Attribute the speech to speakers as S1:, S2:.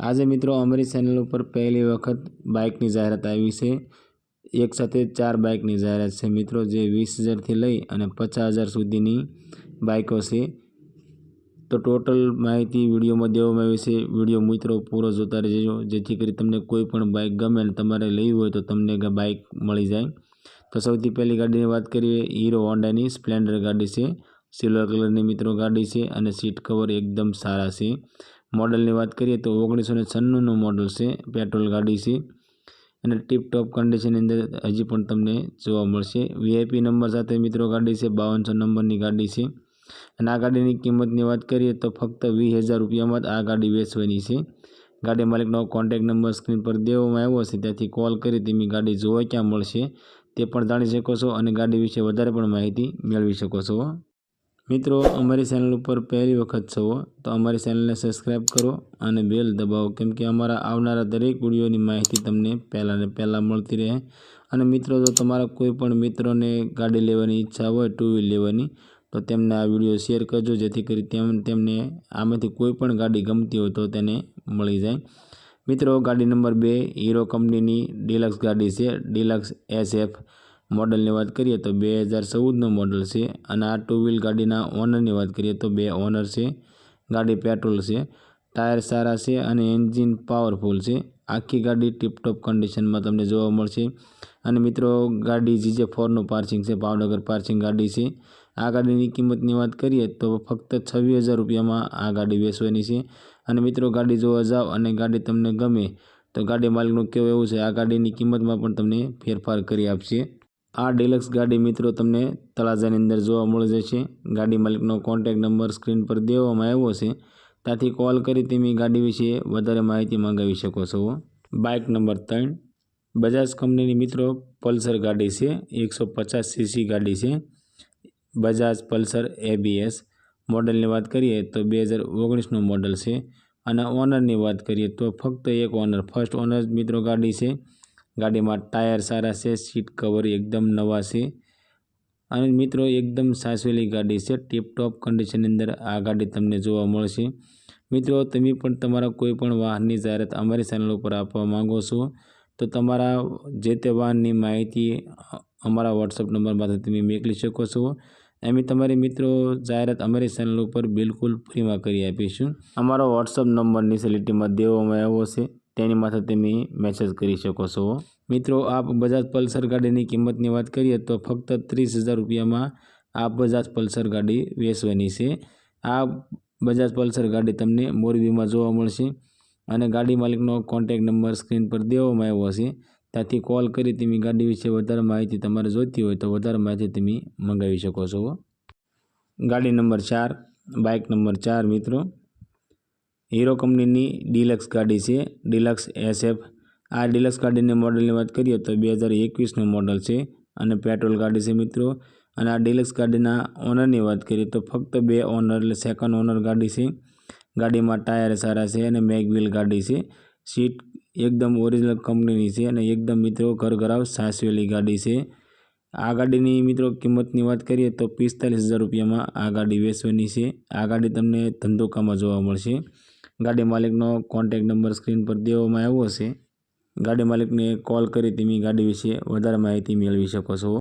S1: આજે મિત્રો અમારી ચેનલ ઉપર પહેલી વખત બાઇકની જાહેરાત આવી છે. એક સાથે ચાર બાઇકની જાહેરાત છે. મિત્રો, જે વીસ હજારથી લઈ અને પચાસ હજાર સુધીની બાઇકો છે. તો ટોટલ માહિતી વિડીયોમાં દેવામાં આવી છે. વીડિયો મિત્રો પૂરો જોતા રહેજો. જેથી કરી તમને કોઈ પણ બાઇક ગમે અને તમારે લેવી હોય તો તમને બાઇક મળી જાય. તો સૌથી પહેલી ગાડીની વાત કરીએ. હીરો હોન્ડાની સ્પ્લેન્ડર ગાડી છે. સિલ્વર કલરની મિત્રો ગાડી છે અને સીટ કવર એકદમ સારા છે. મોડલની વાત કરીએ તો ઓગણીસો ને છન્નુંનું મોડલ છે, પેટ્રોલ ગાડી છે. અને ટીપ ટોપ કન્ડિશનની અંદર હજી પણ તમને જોવા મળશે. વીઆઈપી નંબર સાથે મિત્રો ગાડી છે, બાવનસો નંબરની ગાડી છે. અને આ ગાડીની કિંમતની વાત કરીએ તો ફક્ત વીસ હજાર રૂપિયામાં જ આ ગાડી વેચવાની છે. ગાડી માલિકનો કોન્ટેક્ટ નંબર સ્ક્રીન પર દેવામાં આવ્યો છે ત્યાંથી કોલ કરી તમે ગાડી જોવા ક્યાં મળશે તે પણ જાણી શકો છો અને ગાડી વિશે વધારે પણ માહિતી મેળવી શકો છો. મિત્રો, અમારી ચેનલ ઉપર પહેલી વખત છો તો અમારી ચેનલને સબસ્ક્રાઈબ કરો અને બેલ દબાવો, કેમ કે અમારા આવનારા દરેક વિડીયોની માહિતી તમને પહેલાં ને પહેલાં મળતી રહે. અને મિત્રો, જો તમારા કોઈ પણ મિત્રોને ગાડી લેવાની ઈચ્છા હોય ટુ વ્હીલ લેવાની, તો તેમને આ વીડિયો શેર કરજો, જેથી કરી તેમ, તેમને આમાંથી કોઈ પણ ગાડી ગમતી હોય તો તેને મળી જાય. મિત્રો, ગાડી નંબર બે હીરો કંપનીની ડિલક્સ ગાડી છે ડિલક્સ એસએફ મોડલની વાત કરીએ તો બે હજાર ચૌદનું મોડલ છે અને આ ટુ વ્હીલ ગાડીના ઓનરની વાત કરીએ તો બે ઓનર છે. ગાડી પેટ્રોલ છે ટાયર સારા છે અને એન્જિન પાવરફુલ છે. આખી ગાડી ટીપટોપ કન્ડિશનમાં તમને જોવા મળશે. અને મિત્રો, ગાડી જીજે ફોરનું પાર્સિંગ છે, ભાવનગર પાર્સિંગ ગાડી છે. આ ગાડીની કિંમતની વાત કરીએ તો ફક્ત છવ્વીસ હજાર રૂપિયામાં આ ગાડી વેચવાની છે. અને મિત્રો, ગાડી જોવા જાઓ અને ગાડી તમને ગમે તો ગાડી માલિકનું કહેવું એવું છે, આ ગાડીની કિંમતમાં પણ તમને ફેરફાર કરી આપશે. આ ડિલક્સ ગાડી મિત્રો તમને તળાજાની અંદર જોવા મળી જશે. ગાડી માલિકનો કોન્ટેક નંબર સ્ક્રીન પર દેવામાં આવ્યો છે. ત્યાંથી કોલ કરી તમે ગાડી વિશે વધારે માહિતી મંગાવી શકો છો. બાઇક નંબર ત્રણ. બજાજ કંપનીની મિત્રો પલ્સર ગાડી છે. એકસો પચાસ સીસી ગાડી છે. બજાજ પલ્સર એબીએસ મોડલની વાત કરીએ તો બે હજાર ઓગણીસનું મોડલ છે. અને ઓનરની વાત કરીએ તો ફક્ત એક ઓનર ફર્સ્ટ ઓનર મિત્રો ગાડી છે. ગાડીમાં ટાયર સારા છે, સીટ કવર એકદમ નવા છે. અને મિત્રો, એકદમ સાચવેલી ગાડી છે. ટીપટોપ કન્ડિશનની અંદર આ ગાડી તમને જોવા મળશે. મિત્રો, તમે પણ તમારા કોઈ પણ વાહનની જાહેરાત અમારી ચેનલ ઉપર આપવા માંગો છો, તો તમારા જે તે વાહનની માહિતી અમારા વોટ્સઅપ નંબરમાંથી તમે મોકલી શકો છો. અમે તમારી મિત્રો જાહેરાત અમારી ચેનલ ઉપર બિલકુલ ફ્રીમાં કરી આપીશું. અમારો વોટ્સઅપ નંબર નીચે લીટીમાં દેવામાં આવ્યો છે. તેની માથે તમે મેસેજ કરી શકો છો. મિત્રો, આપ બજાજ પલ્સર ગાડીની કિંમતની વાત કરીએ તો ફક્ત ત્રીસ હજાર રૂપિયામાં આ બજાજ પલ્સર ગાડી વેચવાની છે. આ બજાજ પલ્સર ગાડી તમને મોરબીમાં જોવા મળશે અને ગાડી માલિકનો કોન્ટેક નંબર સ્ક્રીન પર દેવામાં આવ્યો છે ત્યાંથી કોલ કરી તમે ગાડી વિશે વધારે માહિતી તમારે જોઈતી હોય તો વધારે માહિતી તમે મંગાવી શકો છો. ગાડી નંબર ચાર બાઇક નંબર ચાર મિત્રો. હીરો કંપનીની ડિલક્સ ગાડી છે ડિલક્સ એસએફ આ ડિલક્સ ગાડીની મોડલની વાત કરીએ તો બે હજાર એકવીસનું મોડલ છે અને પેટ્રોલ ગાડી છે મિત્રો. અને આ ડિલક્સ ગાડીના ઓનરની વાત કરીએ તો ફક્ત બે ઓનર એટલે સેકન્ડ ઓનર ગાડી છે. ગાડીમાં ટાયર સારા છે અને મેગવિલ ગાડી છે. સીટ એકદમ ઓરિજિનલ કંપનીની છે અને એકદમ મિત્રો ઘરઘરાવ સાસવેલી ગાડી છે. આ ગાડીની મિત્રો કિંમતની વાત કરીએ તો પિસ્તાલીસ હજાર રૂપિયામાં આ ગાડી વેચવાની છે. આ ગાડી તમને ધંધોકામાં જોવા મળશે. ગાડી માલિકનો કોન્ટેક નંબર સ્ક્રીન પર દેવામાં આવ્યો છે. ગાડી માલિકને કોલ કરી તમે ગાડી વિશે વધારે માહિતી મેળવી શકો છો.